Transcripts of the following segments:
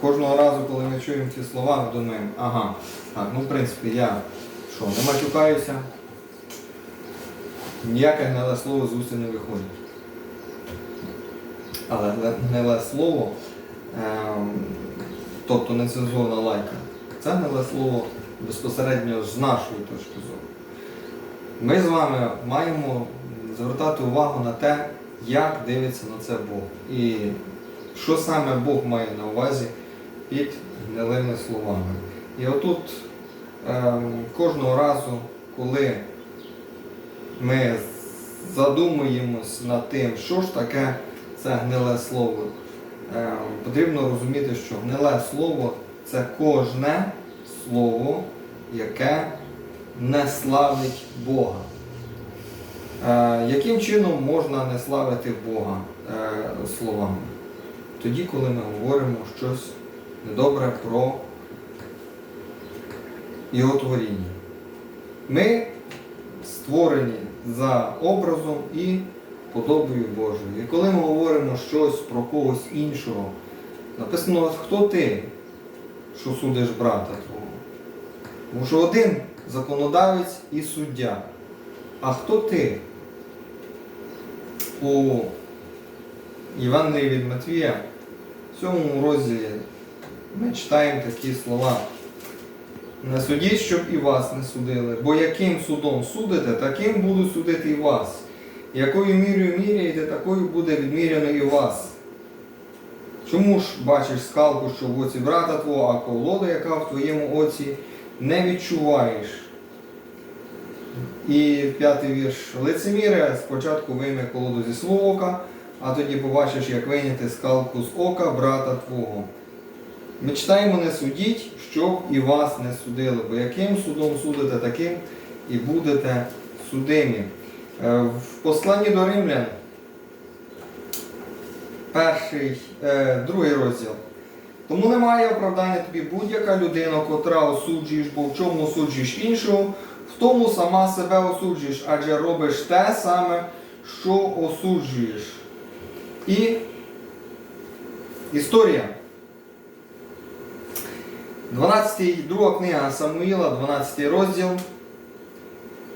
кожного разу, коли ми чуємо ці слова, ми думаємо, ага, так, ну в принципі, я що, не матюкаюся, ніяке гниле слово з уст не виходить. Але гниле- слово, ем, тобто нецензурна лайка, це гниле слово безпосередньо з нашої точки зору. Ми з вами маємо звертати увагу на те, як дивиться на це Бог. І що саме Бог має на увазі під гнилими словами. І отут ем, кожного разу, коли ми задумуємось над тим, що ж таке це гниле слово, ем, потрібно розуміти, що гниле слово це кожне слово, яке не славить Бога. Е, яким чином можна не славити Бога е, словами? Тоді, коли ми говоримо щось недобре про Його творіння. Ми створені за образом і подобою Божою. І коли ми говоримо щось про когось іншого, написано, хто ти, що судиш брата твого? Тому що один законодавець і суддя. А хто ти? У Євангелії від Матвія, в цьому розділі ми читаємо такі слова. Не судіть, щоб і вас не судили, бо яким судом судите, таким будуть судити і вас. Якою мірою міряєте, такою буде відміряно і вас. Чому ж бачиш скалку, що в оці брата твого, а колоду, яка в твоєму оці, не відчуваєш? І п'ятий вірш. Лицеміре спочатку вийме колоду зі свого ока, а тоді побачиш, як вийняти скалку з ока брата твого. Ми читаємо не судіть, щоб і вас не судили, бо яким судом судите, таким і будете судимі. Е, В посланні до римлян, перший, е, другий розділ. Тому немає оправдання тобі будь-яка людина, котра осуджуєш, бо в чому осуджуєш іншого, в тому сама себе осуджуєш, адже робиш те саме, що осуджуєш. І історія. 12, друга книга Самуїла, 12 розділ.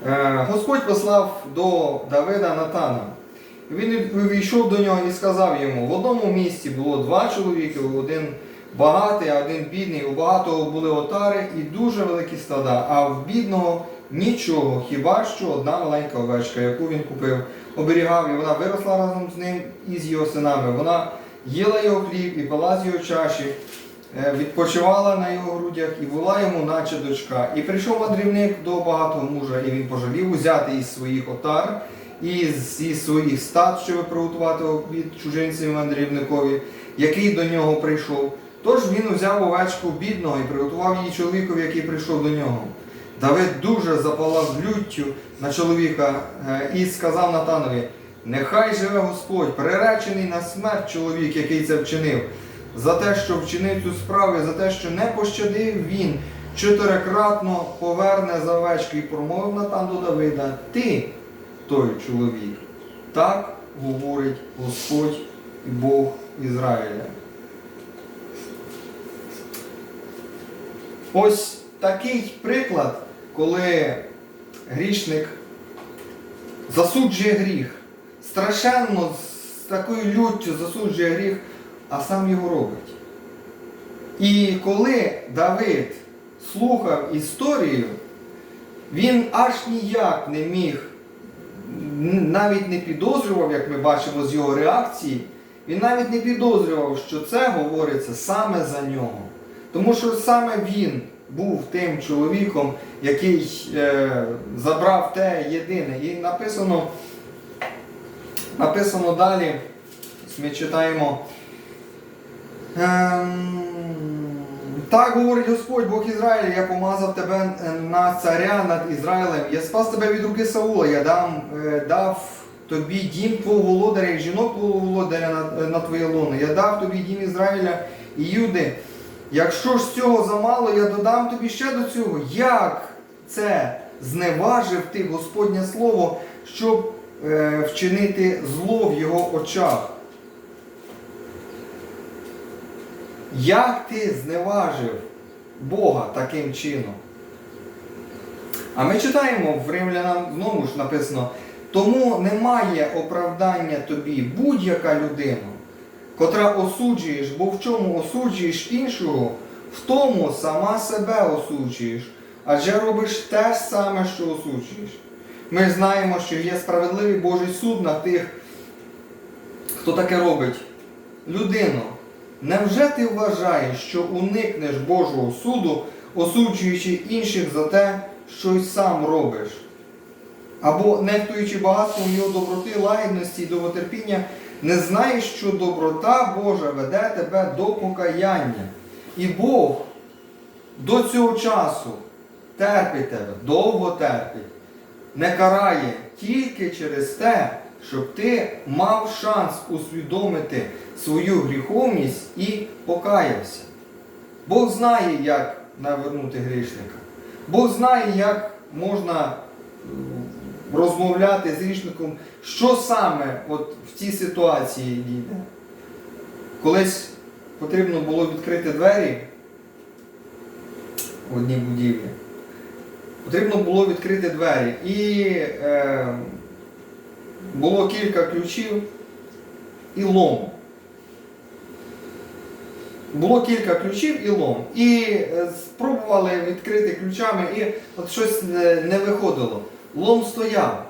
Е, Господь послав до Давида Натана. Він увійшов до нього і сказав йому: в одному місці було два чоловіки, один багатий, а один бідний. У багатого були отари і дуже великі стада, а в бідного нічого, хіба що одна маленька овечка, яку він купив, оберігав, і вона виросла разом з ним і з його синами. Вона їла його хліб і пила з його чаші. Е, відпочивала на його грудях і була йому наче дочка. І прийшов мандрівник до багатого мужа, і він пожалів узяти із своїх отар і з із своїх стад, щоб приготувати обід чужинцеві мандрівникові, який до нього прийшов. Тож він узяв овечку бідного і приготував її чоловікові, який прийшов до нього. Давид дуже запалав люттю на чоловіка е, і сказав Натанові: Нехай живе Господь, приречений на смерть чоловік, який це вчинив за те, що вчинив цю справу, за те, що не пощадив він, чотирикратно поверне за овечки і промовив Натан до Давида, ти той чоловік. Так говорить Господь і Бог Ізраїля. Ось такий приклад, коли грішник засуджує гріх, страшенно з такою люттю засуджує гріх, а сам його робить. І коли Давид слухав історію, він аж ніяк не міг, навіть не підозрював, як ми бачимо з його реакції, він навіть не підозрював, що це говориться саме за нього. Тому що саме він був тим чоловіком, який е, забрав те єдине. І написано, написано далі, ми читаємо. Ем, Так говорить Господь, Бог Ізраїля, я помазав тебе е, на царя над Ізраїлем. Я спас тебе від руки Саула, я дам, е, дав тобі дім твого володаря і жінок твого володаря на, на твоє лоно. Я дав тобі дім Ізраїля і Юди. Якщо ж цього замало, я додам тобі ще до цього. Як це зневажив ти Господнє Слово, щоб е, вчинити зло в його очах? Як ти зневажив Бога таким чином? А ми читаємо в Римлянам знову ж написано, тому немає оправдання тобі будь-яка людина, котра осуджуєш, бо в чому осуджуєш іншого, в тому сама себе осуджуєш, адже робиш те ж саме, що осуджуєш. Ми знаємо, що є справедливий Божий суд на тих, хто таке робить. Людино, невже ти вважаєш, що уникнеш Божого суду, осуджуючи інших за те, що й сам робиш? Або, нехтуючи багатством його доброти, лагідності і довготерпіння, не знаєш, що доброта Божа веде тебе до покаяння. І Бог до цього часу терпить тебе, довго терпить, не карає тільки через те, щоб ти мав шанс усвідомити свою гріховність і покаявся. Бог знає, як навернути грішника. Бог знає, як можна розмовляти з грішником, що саме от в цій ситуації дійде. Колись потрібно було відкрити двері в одній будівлі. Потрібно було відкрити двері. І е, було кілька ключів і лом. Було кілька ключів і лом. І е, спробували відкрити ключами, і от щось е, не виходило. Лом стояв.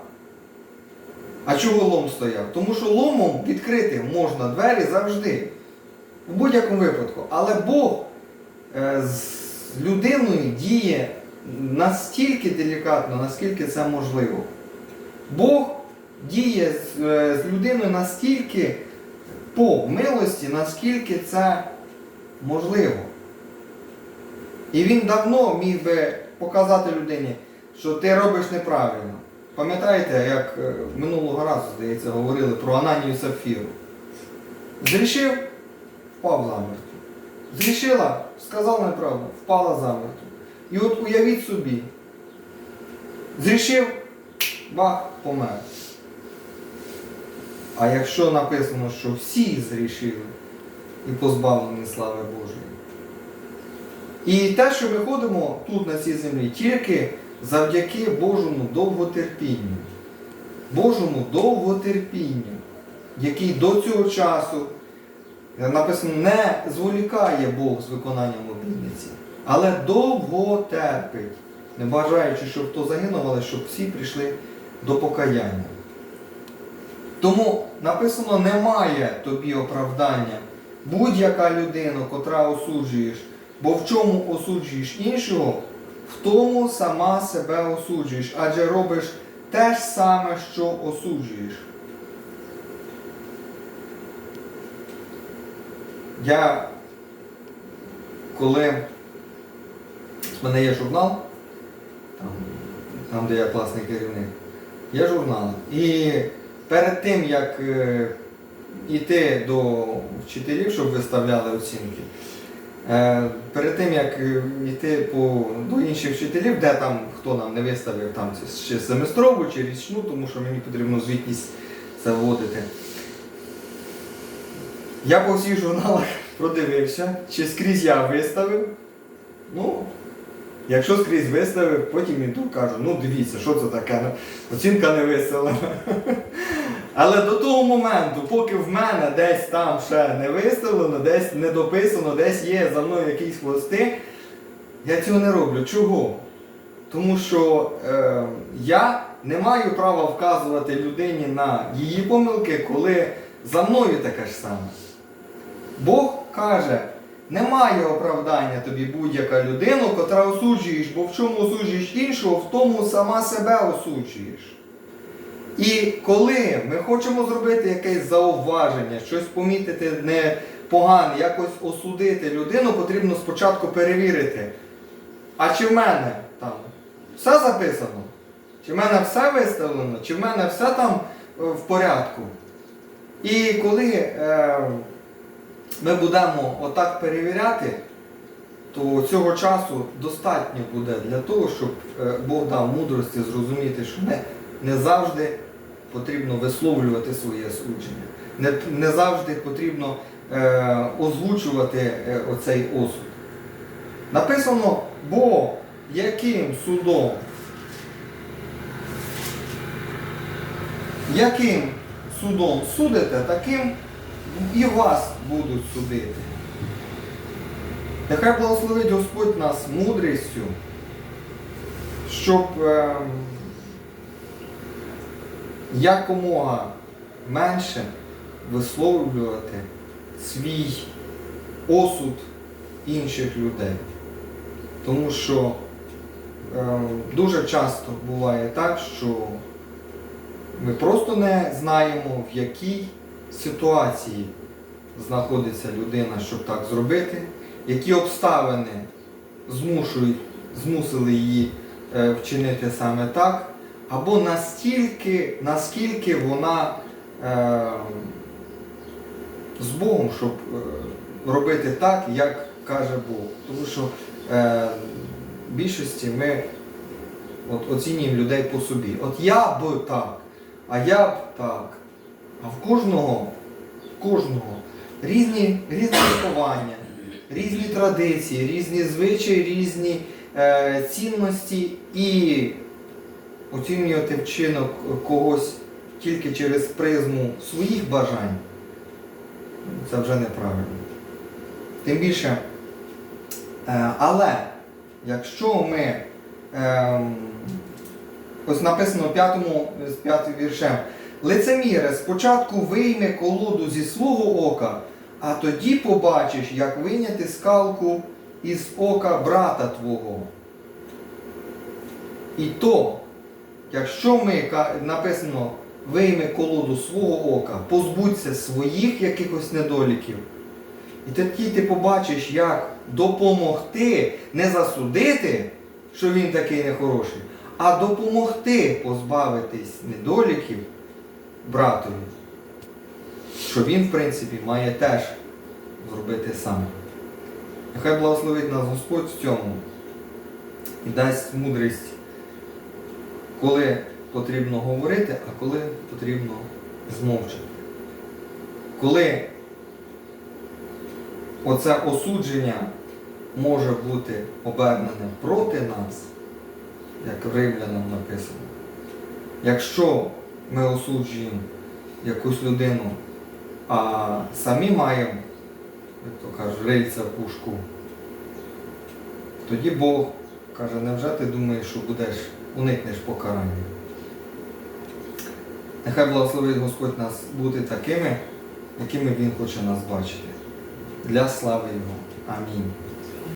А чого лом стояв? Тому що ломом відкрити можна двері завжди. В будь-якому випадку. Але Бог е, з людиною діє настільки делікатно, наскільки це можливо. Бог діє з, е, з людиною настільки по милості, наскільки це можливо. І він давно міг би показати людині, що ти робиш неправильно. Пам'ятаєте, як е, минулого разу, здається, говорили про Ананію Сапфіру? Зрішив, впав замертво. Зрішила, сказала неправду, впала замертво. І от уявіть собі, зрішив, бах, помер. А якщо написано, що всі зрішили і позбавлені слави Божої. І те, що ми ходимо тут на цій землі, тільки завдяки Божому довготерпінню. Божому довготерпінню, який до цього часу написано, не зволікає Бог з виконанням обітниці, але довго терпить, не бажаючи, щоб хто загинув, але щоб всі прийшли до покаяння. Тому написано, немає тобі оправдання будь-яка людина, котра осуджуєш, бо в чому осуджуєш іншого, в тому сама себе осуджуєш, адже робиш те ж саме, що осуджуєш. Я, коли в мене є журнал, там, де я класний керівник, є журнал. І перед тим, як е, йти до вчителів, щоб виставляли оцінки, е, перед тим, як е, йти по, до інших вчителів, де там хто нам не виставив там чи семестрову, чи річну, тому що мені потрібно звітність заводити. Я по всіх журналах продивився, чи скрізь я виставив. Ну, якщо скрізь виставив, потім іду кажу, ну дивіться, що це таке, ну, оцінка не виставлена. Але до того моменту, поки в мене десь там ще не виставлено, десь не дописано, десь є за мною якісь хвости, я цього не роблю. Чого? Тому що е, я не маю права вказувати людині на її помилки, коли за мною таке ж саме. Бог каже, немає оправдання тобі будь-яка людина, котра осуджуєш, бо в чому осуджуєш іншого, в тому сама себе осуджуєш. І коли ми хочемо зробити якесь зауваження, щось помітити непогане, якось осудити людину, потрібно спочатку перевірити, а чи в мене там все записано? Чи в мене все виставлено, чи в мене все там е, в порядку? І коли е, ми будемо отак перевіряти, то цього часу достатньо буде для того, щоб е, Бог дав мудрості зрозуміти, що не, не завжди потрібно висловлювати своє судження. Не, не завжди потрібно е, озвучувати е, оцей осуд. Написано, бо яким судом, яким судом судите, таким і вас будуть судити. Нехай благословить Господь нас мудрістю, щоб е, якомога менше висловлювати свій осуд інших людей. Тому що е, дуже часто буває так, що ми просто не знаємо, в якій ситуації знаходиться людина, щоб так зробити, які обставини змушують, змусили її е, вчинити саме так, або настільки, наскільки вона е, з Богом, щоб е, робити так, як каже Бог. Тому що е, в більшості ми от, оцінюємо людей по собі. От я б так, а я б так. А в кожного, в кожного різні, різні виховання, різні традиції, різні звичаї, різні е, цінності і оцінювати вчинок когось тільки через призму своїх бажань, це вже неправильно. Тим більше, е, але якщо ми, ем, ось написано п'ятому, з п'ятим віршем, лицеміре спочатку вийме колоду зі свого ока, а тоді побачиш, як вийняти скалку із ока брата твого. І то, якщо ми написано вийме колоду свого ока, позбудься своїх якихось недоліків, і тоді ти побачиш, як допомогти, не засудити, що він такий нехороший, а допомогти позбавитись недоліків братові, що він, в принципі, має теж зробити сам. Нехай благословить нас Господь в цьому і дасть мудрість, коли потрібно говорити, а коли потрібно змовчати. Коли оце осудження може бути обернене проти нас, як в римлянам написано. Якщо ми осуджуємо якусь людину, а самі маємо, як то кажуть, рильця в пушку, тоді Бог каже, невже ти думаєш, що будеш, уникнеш покарання? Нехай благословить Господь нас бути такими, якими Він хоче нас бачити. Для слави Його. Амінь.